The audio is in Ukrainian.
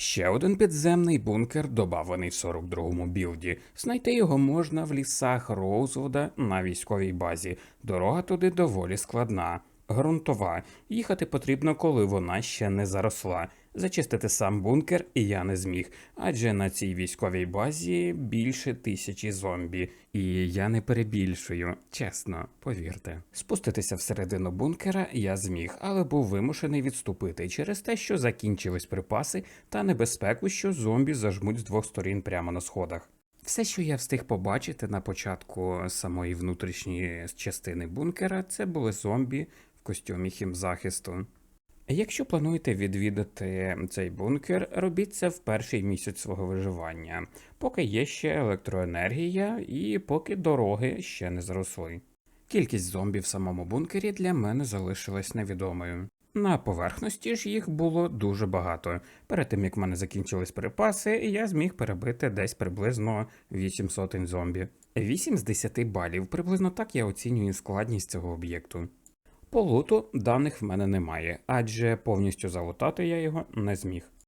Ще один підземний бункер добавлений в 42-му білді. Знайти його можна в лісах Роузвуда на військовій базі. Дорога туди доволі складна. Грунтова. Їхати потрібно, коли вона ще не заросла. Зачистити сам бункер і я не зміг, адже на цій військовій базі більше тисячі зомбі, і я не перебільшую, чесно, повірте. Спуститися всередину бункера я зміг, але був вимушений відступити через те, що закінчились припаси та небезпеку, що зомбі зажмуть з двох сторін прямо на сходах. Все, що я встиг побачити на початку самої внутрішньої частини бункера, це були зомбі костюмі хімзахисту. Якщо плануєте відвідати цей бункер, робіть це в перший місяць свого виживання, поки є ще електроенергія і поки дороги ще не зросли. Кількість зомбі в самому бункері для мене залишилась невідомою. На поверхності ж їх було дуже багато. Перед тим як в мене закінчились припаси, я зміг перебити десь приблизно 8 сотень зомбі. 8 з 10 балів, приблизно так я оцінюю складність цього об'єкту. По луту даних в мене немає, адже повністю залутати я його не зміг.